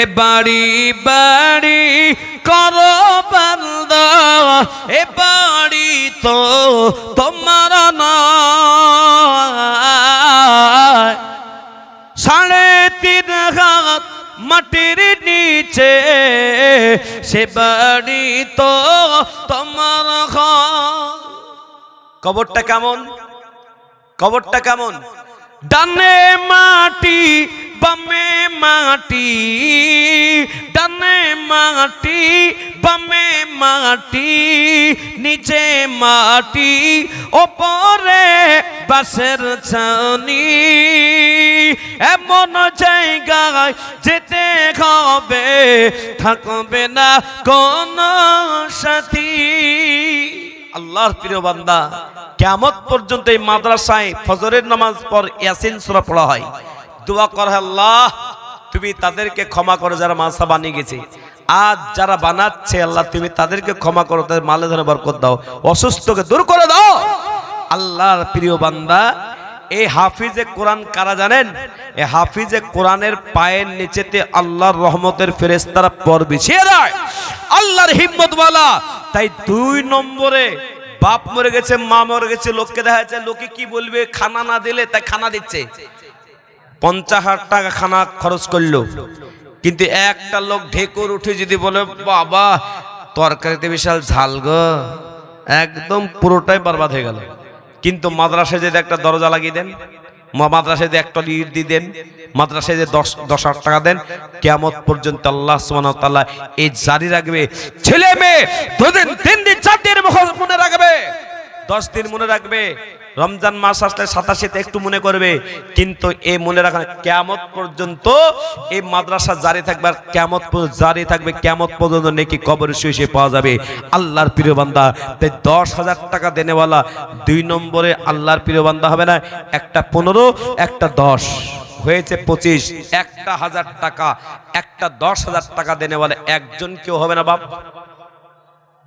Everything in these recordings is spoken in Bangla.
এ বাড়ি বাড়ি করো বন্ধ এ বাড়ি তো তোমার সাড়ে তিন হাত মাটির নিচে, সে বাড়ি তো তোমার। কবরটা কেমন? কবরটা কেমন? ডানে মাটি বামে মাটি, ডানে মাটি, বামে মাটি, নিচে মাটি, ওপরে বাসের ছানি। এমন জায়গায় যেতে হবে, থাকবে না কোন সাথী। আল্লাহর প্রিয় বান্দা কেমত পর্যন্ত এই মাদ্রাসায় ফজরের নামাজ পর ইয়াসিন সূরা পড়া হয়। দোয়া কর আল্লাহ, তুমি তাদেরকে ক্ষমা করো যারা মাসা বানিয়ে গেছে। আজ যারা বানাচ্ছে আল্লাহ, তুমি তাদেরকে ক্ষমা করো, তাদের মালে ধরে বরকত দাও, অসুস্থকে দূর করে দাও। আল্লাহর প্রিয় বান্দা, এই হাফিজে কোরআন কারা জানেন? এই হাফিজে কোরআনের পায়ের নিচেতে আল্লাহর রহমতের ফেরেশতারা পর বিছিয়ে দেয়। আল্লাহর হিম্মতওয়ালা, তাই দুই নম্বরে বাপ মরে গেছে, মা মরে গেছে, লোককে দেখা যাচ্ছে, লোকে কি বলবে? খানা না দিলে তাই খানা দিচ্ছে। পঞ্চাশ হাজার টাকা খানা খরচ করল। কিন্তু একটা লোক ঢেকুর উঠে যদি বলে, বাবা, তরকারিতে বিশাল ঝাল গো। একদম পুরোটাই বরবাদ হয়ে গেল। কিন্তু মাদ্রাসায় যদি একটা দরজা লাগিয়ে দেন মাদ্রাসায় যদি একটা ইট দিয়ে দেন, মাদ্রাসায় যে দশ দশ হাজার টাকা দেন কেমত পর্যন্ত আল্লাহ তাআলা এই জারি রাখবে। ছেলে মেয়ে দুদিন, তিন দিন, চার দিন মনে রাখবে। দশ দিন মনে রাখবে। রমজান মাস আসলে সাতাশিতে একটু মনে করবে, কিন্তু এই মনে রাখা কেমত পর্যন্ত এই মাদ্রাসা জারি থাকবে আর কেমত জারি থাকবে কেমত পর্যন্ত নাকি কবর শুয়ে শুয়ে পাওয়া যাবে। আল্লাহর প্রিয় বান্দা তাই দশ হাজার টাকা দেনেওয়ালা দুই নম্বরে আল্লাহর প্রিয় বান্দা হবে না? একটা পনেরো, একটা দশ। হয়েছে পঁচিশ। একটা হাজার টাকা, একটা দশ হাজার টাকা দেনেওয়ালা একজন কেউ হবে না বাপ?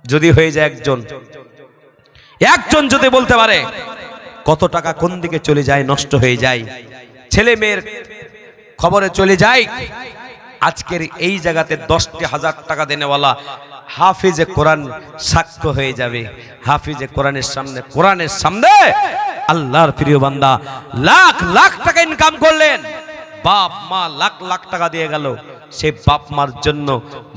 যদি হয়ে যায় একজন। একজন যদি বলতে পারে কত টাকা কোন দিকে চলে যায় নষ্ট হয়ে যায়। ছেলে মেয়ের খবরে চলে যায়। আজকের এই জায়গাতে দশটি হাজার টাকা দেনেওয়ালা হাফিজে কোরআন সাক্ষ্য হয়ে যাবে। হাফিজে কোরআনের সামনে কোরআনের সামনে আল্লাহর প্রিয় বান্দা লাখ লাখ টাকা ইনকাম করলেন। বাপ, মা লাখ লাখ টাকা দিয়ে গেল। সেই বাপ মার জন্য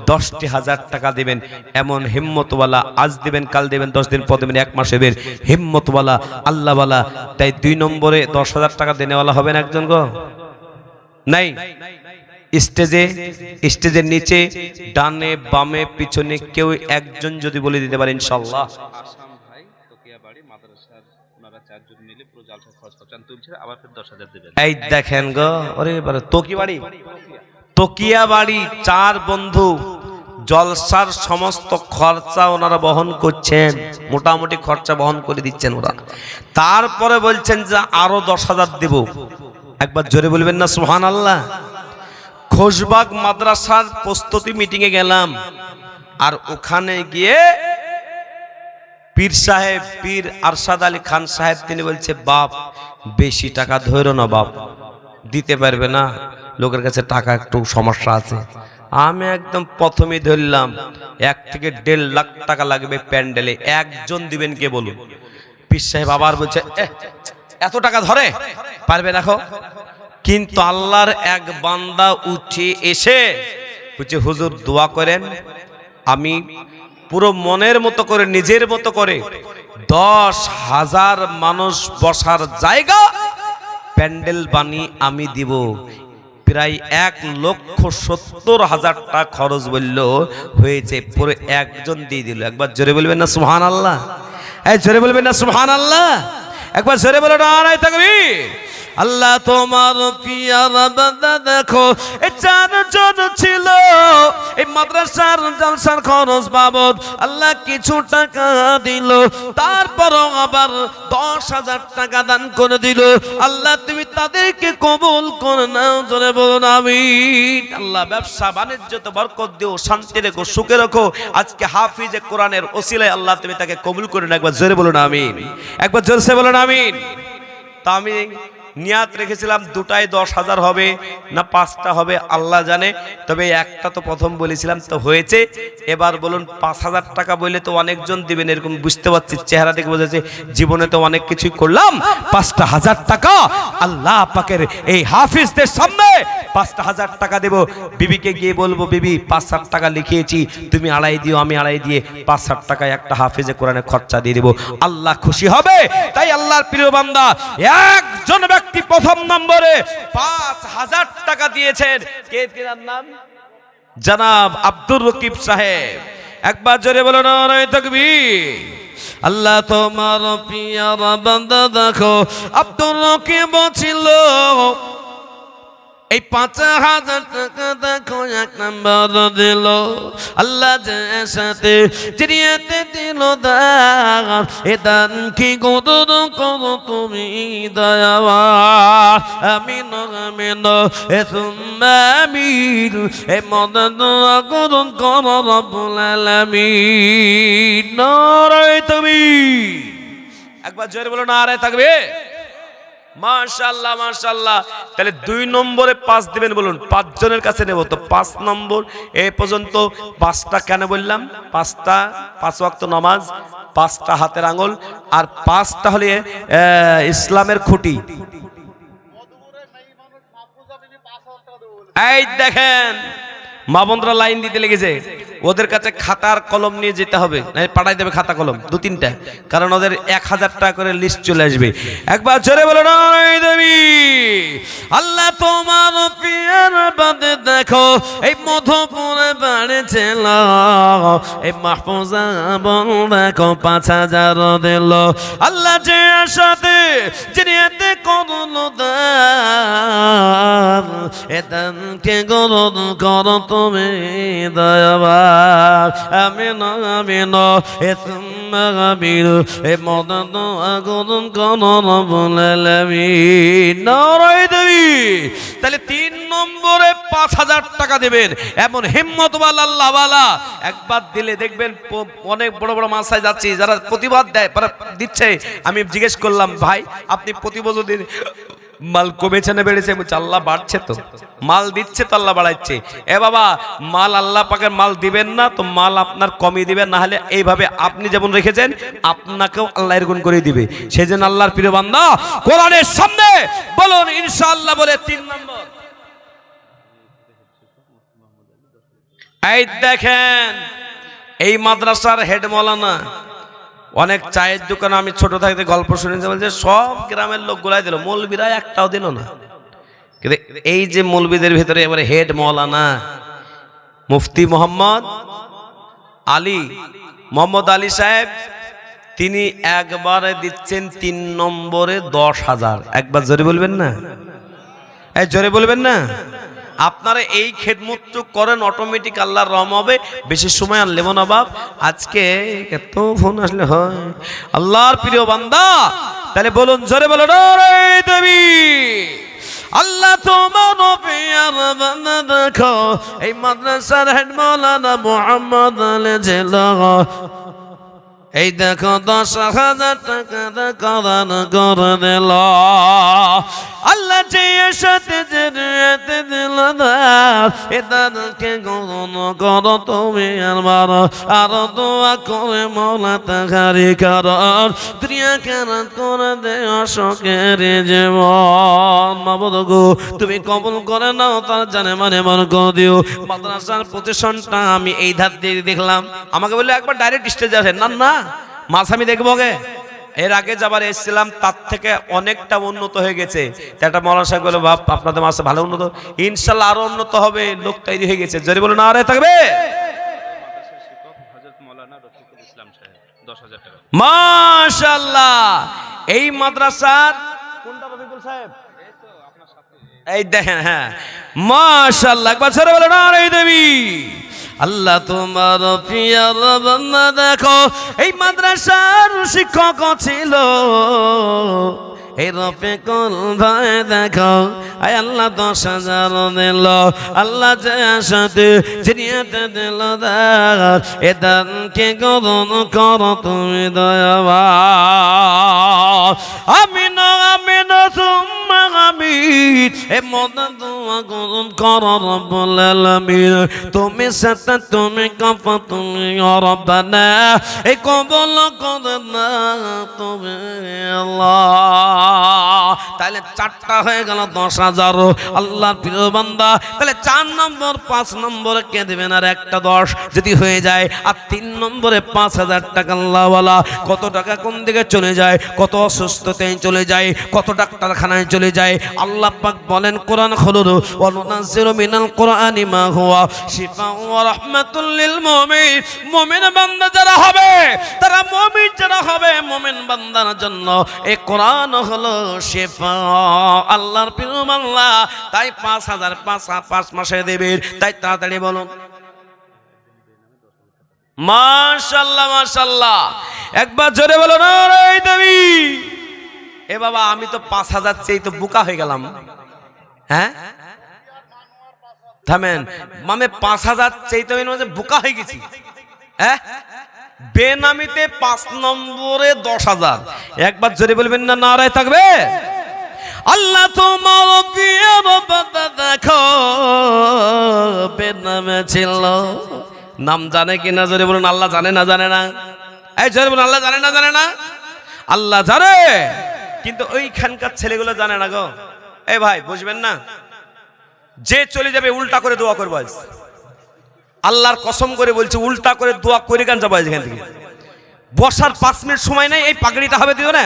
দশটি হাজার টাকা দেবেন। এমন হিম্মতওয়ালা আজ দেবেন, কাল দিবেন, দশ দিন পর দেবেন, এক মাস দেবেন। হিম্মতওয়ালা, আল্লাহওয়ালা। তাই দুই নম্বরে দশ হাজার টাকা দেনেওয়ালা হবেন একজন গো? নাই? স্টেজে, স্টেজের নিচে, ডানে, বামে, পিছনে কেউ একজন যদি বলে দিতে পারে ইনশাল্লাহ এই দেখেন গো, ওরে বারে তকি বাড়ি? তকিয়া বাড়ি চার বন্ধু জলসার সমস্ত খরচা ওনারা বহন করছেন, মোটামুটি খরচা বহন করে দিচ্ছেন ওরা। তারপরে বলছেন যে আরও দশ হাজার দেব। একবার জোরে বলবেন না সুহান আল্লাহ খোশবাগ মাদ্রাসার প্রস্তুতি মিটিংয়ে গেলাম। আর ওখানে গিয়ে পীর সাহেব, পীর আরশাদ আলী খান সাহেব, তিনি বলছে, বাপ, বেশি টাকা ধরো না বাপ, দিতে পারবে না। লোকের কাছে টাকা একটু সমস্যা আছে। আমি একদম প্রথমে ধরলাম, এক থেকে দেড় লাখ টাকা লাগবে প্যান্ডেলে, একজন দিবেন কে বলুন? পীর সাহেব আবার বলছে এত টাকা ধরে? পারবে দেখো কিন্তু আল্লাহর এক বান্দা উঠে এসে বলছে, হুজুর, দোয়া করেন, আমি পুরো মনের মতো করে, নিজের মতো করে দশ হাজার মানুষ বসার জায়গা প্যান্ডেল বানিয়ে আমি দিব। প্রায় এক লক্ষ সত্তর হাজার টাকা খরচ বলল, হয়েছে, পুরো একজন দিয়ে দিল। একবার জোরে বলবেন না সুহান আল্লাহ এই, জোরে বলবেন না সুহান আল্লাহ একবার জোরে বলে আড়াই থাকবি আল্লাহ তোমার পিয়ারা বান্দা দেখো চারজন ছিল। মাদ্রাসার জলসার খরচ বাবদ আল্লাহ কিছু টাকা দিল, তারপরও আবার দশ হাজার টাকা দান করে দিল। আল্লাহ, তুমি তাদেরকে কবুল করে নাও, জোরে বলুন আমি আল্লাহ, ব্যবসা, বাণিজ্য তো বরকত দিও, শান্তি রেখো, সুখে রেখো। আজকে হাফিজে কোরআনের ওসিলায় আল্লাহ তুমি তাকে কবুল করে না একবার জোরে বলুন, আমিন। একবার জোরসে বলুন, আমিন। তা আমি নিয়াত রেখেছিলাম দুটাই দশ হাজার হবে না পাঁচটা হবে, আল্লাহ জানে। তবে একটা তো প্রথম বলেছিলাম, তো হয়েছে। এবার বলুন, পাঁচ হাজার টাকা বললে তো অনেকজন দিবেন, এরকম বুঝতে পারছি, চেহারা দেখে বোঝাচ্ছে জীবনে তো অনেক কিছুই করলাম। পাঁচটা হাজার টাকা আল্লাহ পাকের এই হাফিজদের সামনে পাঁচটা হাজার টাকা দেব। বিবিকে গিয়ে বলব, বিবি, পাঁচ ষাট টাকা লিখিয়েছি। তুমি আড়াই দিও, আমি আড়াই দিয়ে পাঁচ ষাট টাকায় একটা হাফিজে কোরআনে খরচা দিয়ে দেবো। আল্লাহ খুশি হবে? তাই আল্লাহর প্রিয় বান্দা, একজন ব্যক্তি প্রথম নম্বরে পাঁচ হাজার টাকা দিয়েছেন। কে তিনার নাম? জনাব আব্দুর রকিব সাহেব। একবার জোরে বলো না আল্লাহ তোমার পিয়ার বান্দা, দেখো, আব্দুর রকিব ছিল এই পাঁচ হাজার টাকা দেখো, এক নম্বর দিল। আল্লাহ যে সাথে চিড়িয়াতে দিল দান। এ দান কি গদর করো তুমি দয়াবা আমিন আমিন, এ সুম্মামিন এ মদন করুন কর রব্বুল আলামিন। নারায় তুমি একবার জোরে বলো, নারায় থাকবে মাশাল্লাহ মাশাল্লাহ তাহলে দুই নম্বরে পাঁচ দিবেন বলুন পাঁচ জনের কাছে নেব। তো পাঁচ নম্বর, এ পর্যন্ত পাঁচটা কেন বললাম? পাঁচটা, পাঁচ ওয়াক্ত নামাজ, পাঁচটা হাতের আঙুল, আর পাঁচটা হলে ইসলামের খুঁটি। এই দেখেন, মা বোনরা লাইন দিতে লেগেছে। ওদের কাছে খাতার কলম নিয়ে যেতে হবে। পাঠাই দেবে খাতা কলম, দু, তিনটা। কারণ ওদের এক হাজার টাকা করে লিস্ট চলে আসবে। একবার জোরে বলো আল্লাহ তোমার দেখো, এই মধুপুরে বাড়িছিল এই দেখো, পাঁচ হাজার দিল। আল্লাহ যে আশাতে, যিনি এতে করল দান দানকে গরণ করো তুমি দয়াবার আমিন আমিন আমিন, এ আগরণ করো রব্বুল আলামিন। নারায় দেবী, তাহলে তিন নম্বরে পাঁচ হাজার টাকা দেবেন। এমন হিম্মতওয়াল আল্লাহওয়ালা একবার দিলে দেখবেন অনেক বড় বড় মাসায় যাচ্ছি, যারা প্রতিবাদ দেয় তারা দিচ্ছে। আমি জিজ্ঞেস করলাম, ভাই, আপনি প্রতি বছর দিন মাল কমেছে না বেড়েছে বলছি, আল্লাহ বাড়ছে তো। মাল দিচ্ছে তো আল্লাহ বাড়াচ্ছে। এ বাবা মাল আল্লাহ পাকের মাল দিবেন না তো মাল আপনার কমিয়ে দিবেন না হলে এইভাবে আপনি যেমন রেখেছেন আপনাকেও আল্লাহ এরকম করে দিবে। সেই জন্য আল্লাহর প্রিয় বান্দা কোরআনের সামনে বলুন ইনশাআল্লাহ বলে তিন নম্বর। এই দেখেন এই মাদ্রাসার হেড মৌলানা অনেক চায়ের দোকানে আমি ছোট থাকতে গল্প শুনেছি বলছে সব গ্রামের লোক গুলাই দিল, মৌলবীরা একটাও দিল না। কিন্তু এই যে মৌলবীদের ভিতরে এবারে হেড মৌলানা, মুফতি মোহাম্মদ আলী মোহাম্মদ আলী সাহেব, তিনি একবারে দিচ্ছেন তিন নম্বরে দশ হাজার। একবার জোরে বলবেন না? এই জোরে বলবেন না? আপনারা এই খেদমত করেন অটোমেটিক আল্লাহর রহম হবে। বেশি সময় আর লেবো না বাপ, আজকে এত ফোন আসলে হয়। আল্লাহর প্রিয় বান্দা, তাহলে বলুন, জোরে বলো দেবী, আল্লাহ তোমার দেখো। এই মাদ্রাসার হেড মৌলানা মোহাম্মদ জেলা এই দেখো দশ হাজার টাকা দেখো দান করে দিল আল্লাহ চেয়ে সাথে যে রেতে দিল না, এ দানকে গ্রহণ করো তুমি আমার। আর দোয়া করে মৌলা তাহারি কারণ প্রিয়া কেন করে দে অশোকের জীবন? গো, তুমি কবল করে নাও, তার জানে মানে মন করে দিও। মাদ্রাসার প্রতিষ্ঠানটা আমি এই ধার দিয়ে দেখলাম। আমাকে বললে একবার ডাইরেক্ট স্টেজে আসেন। না না মাছ আমি দেখব গে এর আগে যাবার এসেছিলাম, তার থেকে অনেকটা উন্নত হয়ে গেছে। একটা মৌলানা সাহেব বলে বাপ, আপনাদের মাসে ভালো উন্নত? ইনশাল্লাহ আরও উন্নত হবে, লোক তৈরি হয়ে গেছে। যদি বলে না আরে থাকবে? মাশাল্লাহ এই মাদ্রাসার কোনটা রফিকুল সাহেব? এই দেখেন হ্যাঁ। মাশাল্লাহ একবার ছেড়ে বলে না রে দেবী! আল্লাহ তোমার প্রিয়ার বান্দা দেখো, এই মাদ্রাসার শিক্ষক ছিল। এই রফিকুল ভাই, দেখো, আয় আল্লাহ দশ হাজার দিল। আল্লাহ যে চিনিয়াতে দিল দার এ দানকে করো তুমি দয়াবা আমিন আমিন তাহলে চারটা হয়ে গেল দশ হাজার। আল্লাহ প্রিয় বান্দা, তাহলে চার নম্বর, পাঁচ নম্বরে কে দেবেন? আর একটা দশ যদি হয়ে যায়, আর তিন নম্বরে পাঁচ হাজার টাকা আল্লাহওয়ালা। কত টাকা কোন দিকে চলে যায়? কত অসুস্থতায় চলে যায়? কত ডাক্তারখানায় চলে যায়? আল্লাহ পাক বলেন, কোরআন খলুরু ওয়ানুনাজ্জিলু মিনাল কোরআনি মা হুয়া শিফাউ ওয়া রাহমাতুল লিল মুমিন। মুমিন বান্দা যারা হবে, তারা মুমিন যারা হবে, মুমিন বান্দার জন্য এই কোরআন হলো শিফা। আল্লাহর প্রিয় আল্লাহ তাই পাঁচ হাজার পাঁচ পাঁচ মাসে দেবেন তাই তাড়াতাড়ি বলুন। মাশাল্লাহ মাশাল্লাহ। একবার জোরে বলো না রে দেবী। এ বাবা, আমি তো পাঁচ হাজার চেয়ে তো বুকা হয়ে গেলাম। হ্যাঁ? থামেন। মানে পাঁচ হাজার চেয়ে তো বুকা হয়ে গেছি। হ্যাঁ? বেনামিতে পাঁচ নম্বরে দশ হাজার। একবার জোরে বলবেন না, নারায় থাকবে? আল্লাহ তোমার বাবা দেখো, বেনামে ছিল। নাম জানে কি না? জোরে বলুন, আল্লাহ জানে না জানে না? এই জোরে বলুন, আল্লাহ জানে না জানে না? আল্লাহ জানে। কিন্তু ওইখানকার ছেলেগুলো জানে না গো। এ ভাই, বুঝবেন না? যে চলে যাবে উল্টা করে দোয়া করব আজ। আল্লাহর কসম করে বলছি, উল্টা করে দোয়া করে গান যাব এখান থেকে? বসার পাঁচ মিনিট সময় নেই, এই পাগড়িটা হবে দিও না।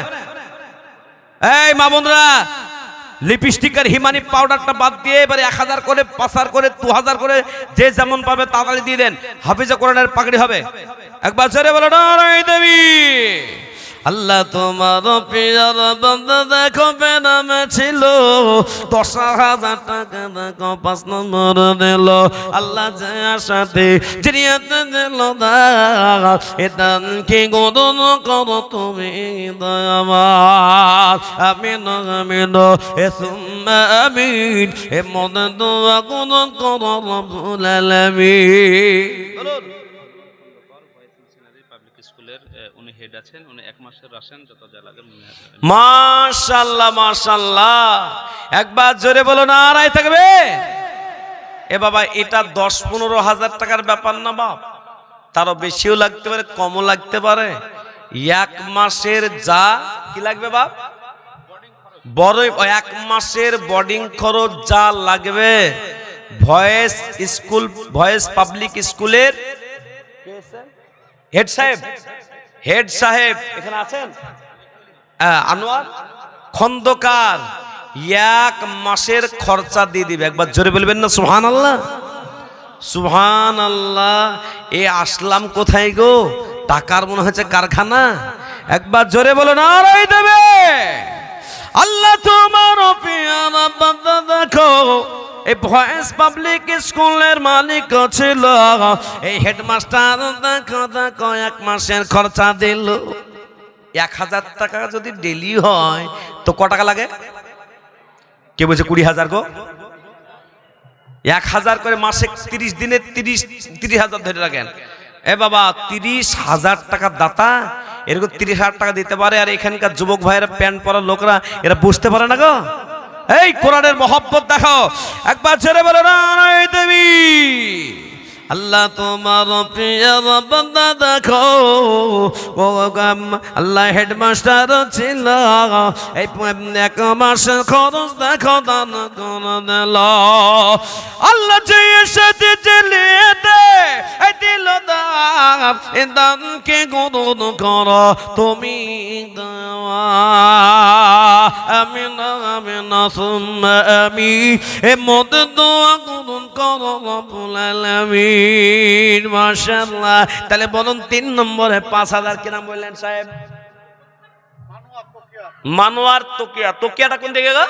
এই মা বোনরা লিপস্টিক আর হিমানি পাউডারটা বাদ দিয়ে এবারে এক হাজার করে, পাঁচ হাজার করে, দু হাজার করে, যে যেমন পাবে তাড়াতাড়ি দিয়ে দেন। হাফিজা কোরআনের পাগড়ি হবে। একবার জোরে বলো, নারায় দেবী! আল্লাহ তোমার পিয়ার বান্দা দেখো বেনামে ছিল। দশ হাজার টাকা দেখো, পাঁচ নম্বর দিল। আল্লাহ যে আশাতে চিড়িয়াতে দিল দা এ দান কি গোদন করো তুমি দয়ামার আমিন আমিন, এ সুম্মা এ মনে দোয়া গুণ করো আলামিন পাবলিক স্কুলের হেড আছেন, উনি এক একবার জোরে বলো না আড়াই থাকবে? এ বাবা, এটা দশ পনেরো হাজার টাকার ব্যাপার না বাপ। তারও বেশিও লাগতে পারে, কমও লাগতে পারে। এক মাসের যা, কি লাগবে বাপ? বড় এক মাসের বোর্ডিং খরচ যা লাগবে। ভয়েস স্কুল, ভয়েস পাবলিক স্কুলের। হেড সাহেব। হেড সাহেব এখানে আছেন? আনোয়ার? খন্দকার। এক মাসের খরচা দিয়ে দিবে একবার জোরে বলবেন না সুহান আল্লাহ সুহান আল্লাহ এ আসলাম কোথায় গো? টাকার মনে হচ্ছে কারখানা। একবার জোরে বলো না আড়াই দেবে। আল্লাহ তোমার দেখো। এই ভয়েস পাবলিক স্কুলের মালিক ছিল। এই হেডমাস্টার দেখো এক মাসের খরচা দিল। এক হাজার টাকা যদি ডেলি হয়, তো ক টাকা লাগে? কে বলছে কুড়ি হাজার গো? এক হাজার করে মাসে তিরিশ দিনে তিরিশ তিরিশ হাজার ধরে রাখেন। এ বাবা, তিরিশ হাজার টাকা দাতা, এরকম তিরিশ হাজার টাকা দিতে পারে, আর এখানকার যুবক ভাইয়েরা প্যান্ট পরা লোকরা, এরা বুঝতে পারে না গো? এই কোরআনের মহব্বত দেখাও। একবার ছেড়ে বলো না দেবী। আল্লাহ তোমার প্রিয় বান্দা দেখো। ও গাম আল্লাহ হেডমাস্টার ছিল। এই এক মাসের খরচ দেখো, দান করে দিল আল্লাহ যে সাথে চলে দে দিল দান দানকে গ্রহণ কর, তুমি দেওয়া। আমি না আমি না সুম্মা আমি এ মত দোয়া গ্রহণ কর, রব্বুল আলামিন। মাশাআল্লাহ। তাহলে বলুন তিন নম্বরে পাঁচ হাজার কিনা বললেন সাহেব? মানোয়ার তোকিয়া। তোকিয়াটা কোন দিকে গো?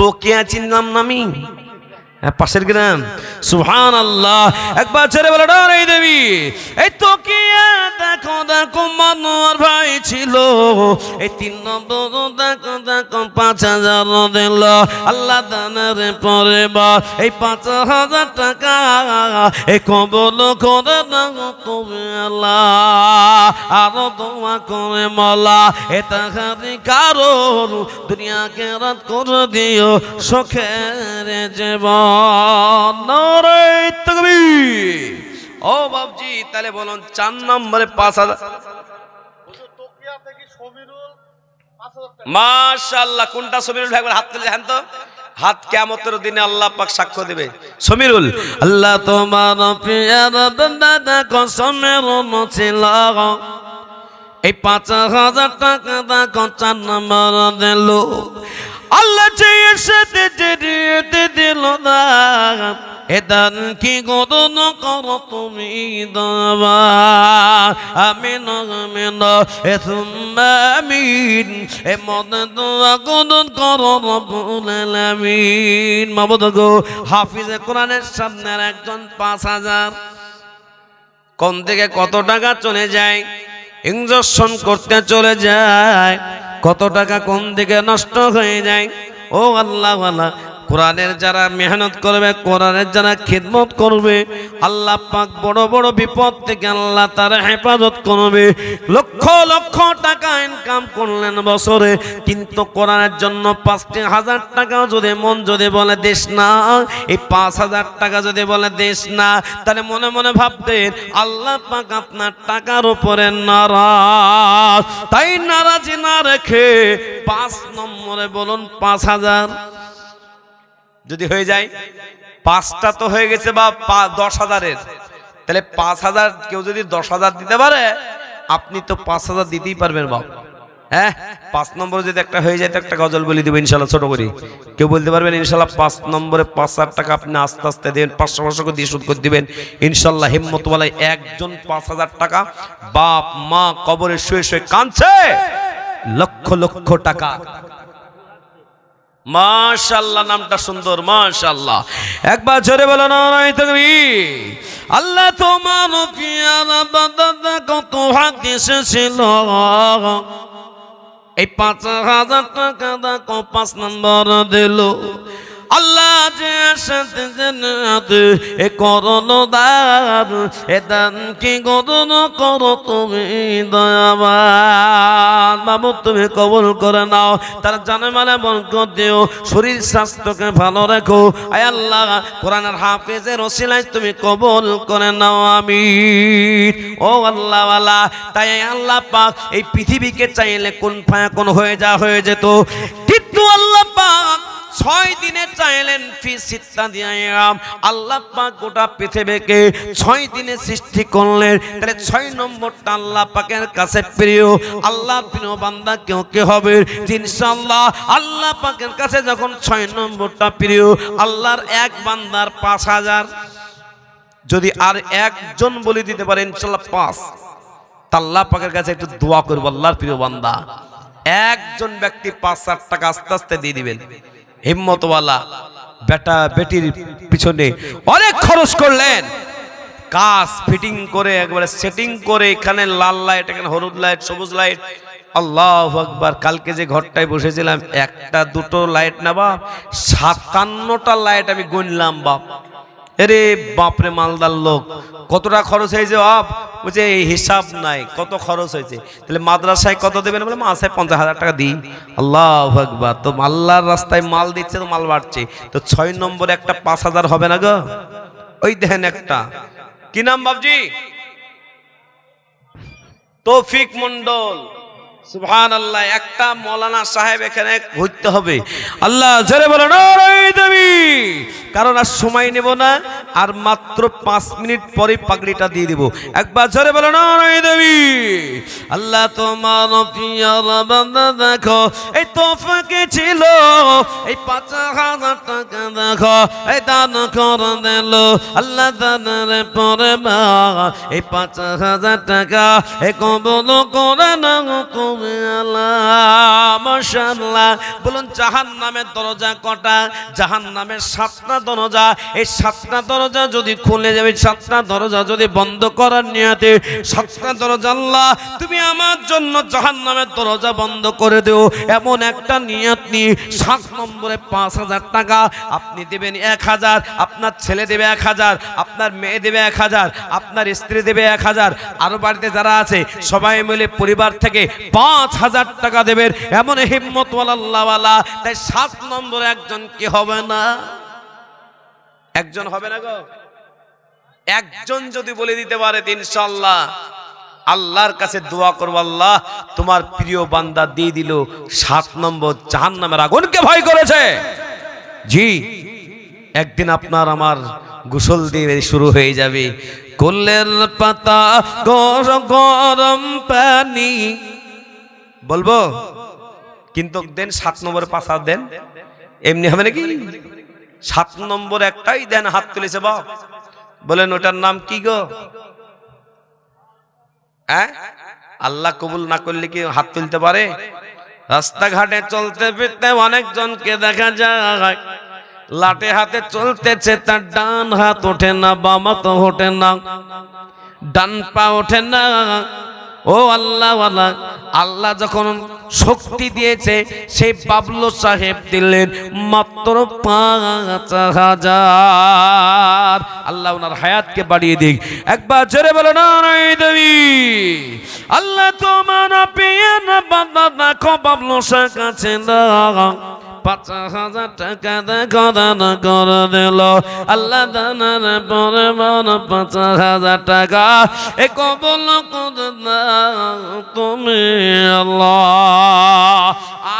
তোকিয়া চিনলাম না আমি। পাশের গ্রাম। সুহান আল্লাহ একবার ছেড়ে বলে ডরাই দেবী। এই তো কি দেখো দেখো মনোর ভাই ছিল। এই তিন দেখো দেখো, পাঁচ হাজার দিল। আল্লাহ দানের পরে বা এই পাঁচ হাজার টাকা, এই কবল করে তুমি আল্লাহ। আরও দোয়া করে মলা এটা খালি কারোর দুনিয়াকে রাত করে দিও, সুখের তকবীর ও বাবজি তাহলে বলুন, চার নম্বরে পাঁচ হাজার মাশাআল্লাহ, কোনটা সমীরুল ভাই হাত তুলে দেখান তো। হাত কেমতের দিনে আল্লাহ পাক সাক্ষ্য দেবে। সমীরুল। আল্লাহ তোমার ছিল। এই পাঁচ হাজার টাকা চার নম্বর দিল। আল্লাহ চেয়ে সাথে যেতে দিল না। এদান কি গদন কর তুমি দবা এ তুম্মা আমিন এ দোয়া গদন কর রব্বুল আলামিন। মাবুদ গো, হাফিজে কোরআনের সামনের একজন পাঁচ হাজার কোন থেকে কত টাকা চলে যায়? ইঞ্জেকশন করতে চলে যায়। কত টাকা কোন দিকে নষ্ট হয়ে যায়? ও আল্লাহ আল্লাহ কোরআনের যারা মেহনত করবে, কোরআনের যারা খিদমত করবে, আল্লাহ পাক বড় বড় বিপদ থেকে আল্লাহ তারা হেফাজত করবে। লক্ষ লক্ষ টাকা ইনকাম করলেন বছরে, কিন্তু কোরআনের জন্য পাঁচটি হাজার টাকাও যদি মন যদি বলে দেশ না, এই পাঁচ হাজার টাকা যদি বলে দেশ না, তাহলে মনে মনে ভাবতেন আল্লাহ পাক আপনার টাকার উপরে নারাজ। তাই নারাজি না রেখে পাঁচ নম্বরে বলুন পাঁচ হাজার। যদি হয়ে যায়, পাঁচটা তো হয়ে গেছে বা দশ হাজারের। তাহলে পাঁচ হাজার, কেউ যদি দশ হাজার দিতে পারে, আপনি তো পাঁচ হাজার দিতেই পারবেন বাপ। হ্যাঁ? পাঁচ নম্বরে যদি একটা হয়ে যায়, তো একটা গজল বলে দেবো ইনশাল্লাহ, ছোট করি। কেউ বলতে পারবেন, ইনশাল্লাহ পাঁচ নম্বরে পাঁচ হাজার টাকা আপনি আস্তে আস্তে দেবেন পাঁচশো পাঁচশো করে দিয়ে শুধ করে দিবেন। ইনশাল্লাহ হিম্মতওয়ালায় একজন পাঁচ হাজার টাকা বাপ মা কবরে শুয়ে শুয়ে কাঁদছে। লক্ষ লক্ষ টাকা। মাশাল্লাহ নামটা সুন্দর মাশাল্লাহ একবার জোরে বলো নাই তুমি আল্লাহ তোমার পিয়ারা বাদা কত হাদিস এসেছিল এই পাঁচ হাজার টাকা দেখো, পাঁচ নম্বর দিল। আল্লাহ যে সাথে জানাতে, এ করণ দান এ দান কি গদন করো তুমি দয়াবান। বাবু, তুমি কবুল করে নাও, তার জানে মানে দিও, শরীর স্বাস্থ্যকে ভালো রাখো। আয় আল্লাহ, কোরআনের হাফেজের ওসিলায় তুমি কবুল করে নাও আমি ও আল্লাহ আল্লাহ তাই আল্লাহ পাক, এই পৃথিবীকে চাইলে কোন ফায়া কোন হয়ে যা হয়ে যেত। কিন্তু আল্লাহ ছয় দিনে চাইলেন ফি সিত্তা দিয়াম আল্লাহ পাক গোটা পৃথিবীকে ছয় দিনে সৃষ্টি করলেন। তাহলে ছয় নম্বরটা আল্লাহ পাকের কাছে প্রিয়। আল্লাহ প্রিয় বান্দা কেউ কে হবে? ইনশাআল্লাহ আল্লাহ পাকের কাছে যখন ছয় নম্বরটা প্রিয়, আল্লাহর এক বান্দার পাঁচ হাজার। যদি আর একজন বলে দিতে পারে ইনশাল্লাহ পাঁচ। আল্লাহ পাকের কাছে একটু দোয়া করব, আল্লাহর প্রিয় বান্দা। একজন ব্যক্তি পাঁচ হাজার টাকা আস্তে আস্তে দিয়ে দিবেন। হিম্মতওয়ালা বেটা বেটির পিছনে অনেক খরচ করলেন। কাজ ফিটিং করে, একবারে সেটিং করে, এখানে লাল লাইট এখানে হলুদ লাইট সবুজ লাইট আল্লাহ আকবার, কালকে যে ঘরটায় বসেছিলাম, একটা দুটো লাইট না বাপ, সাতান্নটা লাইট আমি গুনলাম বাপ। এরে বাপরে মালদার লোক, কতটা খরচ হয়েছে বাপ? বলছে হিসাব নাই, কত খরচ হয়েছে। তাহলে মাদ্রাসায় কত দেবেন বলে? মাসায় পঞ্চাশ হাজার টাকা দিই আল্লাহ আকবার, তো আল্লাহর রাস্তায় মাল দিচ্ছে তো মাল বাড়ছে। তো ছয় নম্বরে একটা পাঁচ হাজার হবে না গো? ওই দেখেন একটা। কি নাম বাবজি তৌফিক মন্ডল সুবহান আল্লাহ একটা মৌলানা সাহেব এখানে ঘুরতে হবে। আল্লাহ জোরে বলো নারাই দেবী কারণ আর সময় নেব না, আর মাত্র পাঁচ মিনিট পরে পাগড়িটা দিয়ে দিব। একবার জোরে বলো নারাই দেবী, আল্লাহ তোমার দেখো, এই তোফাকে ছিল, এই পাঁচ হাজার টাকা দেখো, এই দান কর দিল, আল্লাহ দানের পরে মা এই পাঁচ হাজার টাকা এ কবল করে না মাশাআল্লাহ। বলুন জাহান নামের দরজা কটা? জাহান নামের সাতটা দরজা, এই সাতটা দরজা যদি খুলে যাবে সাতটা দরজা যদি বন্ধ করার নিয়াতে, সাতটা দরজা আল্লাহ, তুমি আমার জন্য জাহান নামের দরজা বন্ধ করে দিও। এমন একটা নিয়াত নিয়ে সাত নম্বরে পাঁচ হাজার টাকা, আপনি দেবেন এক হাজার, আপনার ছেলে দেবে এক হাজার, আপনার মেয়ে দেবে এক হাজার, আপনার স্ত্রী দেবে এক হাজার, আরও বাড়িতে যারা আছে, সবাই মিলে পরিবার থেকে পাঁচ হাজার টাকা দেবেন। এমন হিম্মত আল্লাহওয়ালা, তাই সাত নম্বরে একজন কি হবে না? একজন হবে না গো? একজন যদি বলে দিতে পারে ইনশাল্লাহ আল্লাহর কাছে দোয়া করব, আল্লাহ তোমার প্রিয় বান্দা দিয়ে দিল সাত নম্বর জাহান নামের আগুনকে ভয় করেছে। জি, একদিন আপনার আমার গোসল দিয়ে শুরু হয়ে যাবে। কোলের পাতা গরম গরম পানি। বলব, কিন্তু দেন সাত নম্বরে পাঁচ দেন। এমনি হবে নাকি? সাত নম্বর একটাই দেন হাত তুলেছে বাপ। বলেন, ওটার নাম কি গো? হ্যাঁ? আল্লাহ কবুল না করলে কি হাত তুলতে পারে? রাস্তাঘাটে চলতে ফিরতে অনেকজনকে দেখা যায়। লাটে হাতে চলতেছে, তার ডান হাত ওঠে না, বাম হাত ওঠে না, ডান পা ওঠে না। ও আল্লাহ আল্লাহ আল্লাহ যখন শক্তি দিয়েছে, সেই বাবলু সাহেব দিলেন, মাত্র পাঁচ হাজার। আল্লাহ ওনার হায়াতকে বাড়িয়ে দিক। একবার জোরে বলো না দেবী, আল্লাহ তোমার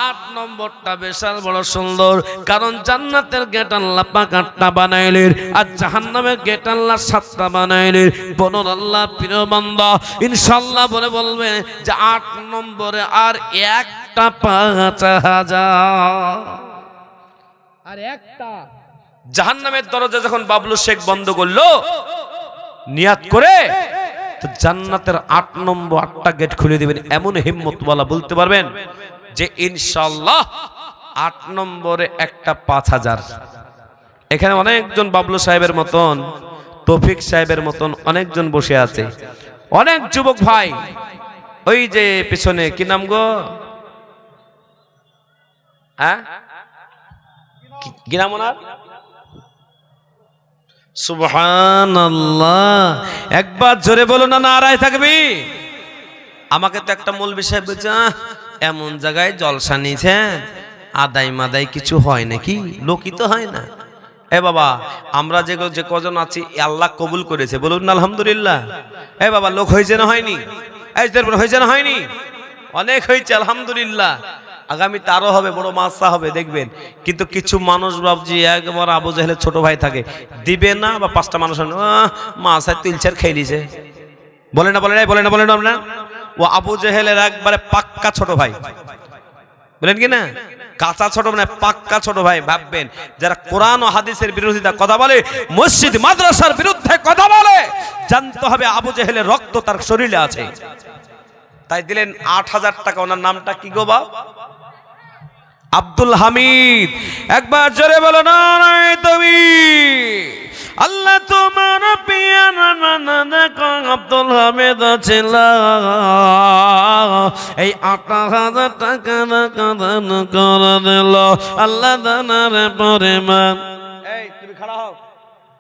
আট নম্বরটা বিশাল বড় সুন্দর, কারণ জান্নাতের গেট আল্লাহ পাক আটটা আর জাহান্নামের গেট আল্লাহ সাতটা বানাইলেন। বনুর আল্লাহ, প্রিয় বান্দা ইনশাল্লাহ বলে বলবে যে আট নম্বরে আর একটা পাঁচ হাজার। আর একটা। জাহান্নামের দরজা যখন বাবলু শেখ বন্ধ করল নিয়াত করে তো জান্নাতের আট নম্বর আটটা গেট খুলে দিবেন। এমন হিম্মত বলা বলতে পারবেন যে ইনশাল্লাহ আট নম্বরে একটা পাঁচ হাজার। এখানে অনেকজন বাবলু সাহেবের মতন তৌফিক সাহেবের মতন অনেকজন বসে আছে। অনেক যুবক ভাই ওই যে পিছনে, কি নাম গো? হ্যাঁ? কি- নাম ওনার? একবার জোরে বলো না, নারায় থাকবি। আমাকে তো একটা মূল বিষয় বলছে এমন জায়গায় জলসা নিয়েছেন, আদায় মাদাই কিছু হয় নাকি? লোকই তো হয় না। এ বাবা, আমরা যে যে কজন আছি, আল্লাহ কবুল করেছে, বলুন আলহামদুলিল্লাহ। এ বাবা, লোক হয়েছে না হয়নি? হয়েছে না হয়নি? অনেক হয়েছে, আলহামদুলিল্লাহ। আগামী তারও হবে, বড় মাসা হবে, দেখবেন। কিন্তু কিছু মানুষ ভাবছি, একবার আবু জাহেলের ছোট ভাই থাকে। দিবে না বা পাঁচটা মানুষ মাসায় তিলচার খেয়ে নিছে। বলে না বলে না বলে না বলে না। ও আবু জেহেলের একবারে পাক্কা ছোট ভাই। বলেন কি না? কাঁচা ছোট মানে পাক্কা ছোট ভাই, ভাববেন। যারা কোরআন ও হাদিসের বিরোধিতা কথা বলে, মসজিদ, মাদ্রাসার বিরুদ্ধে কথা বলে, জানতে হবে আবু জেহেলের রক্ত তার শরীরে আছে। তাই দিলেন আট হাজার টাকা। ওনার নামটা কি গো বাপ? আব্দুল হামিদ। একবার জোরে বলো না তুমি। আল্লাহ তোমার আব্দুল হামিদ ছিল। এই আট হাজার টাকা দান করে দিল। আল্লাহ দানার পরিমাণ। এই তুমি খাড়া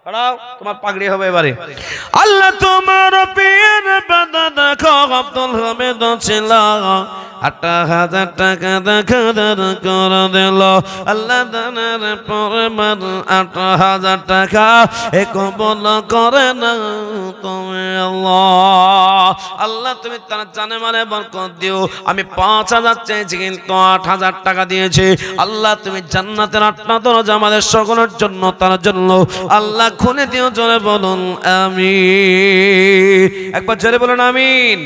খাড়াও তোমার পাগড়ি হবে এবারে। আল্লাহ তোমার পিয়ার বাদা দেখো আব্দুল আট হাজার টাকা দেখা দিল। আল্লাহ পরিমাণ আট হাজার টাকা এ কবল করে না তুমি আল্লাহ। আল্লাহ তুমি তার জানে মানে বরকত দিও। আমি পাঁচ হাজার চেয়েছি কিন্তু আট হাজার টাকা দিয়েছি। আল্লাহ তুমি জান্নাতের আটটা দরজা আমাদের সকলের জন্য, তার জন্য। আল্লাহ খুলে দিও জোরে বলুন আমি একবার জোরে বলুন আমিন।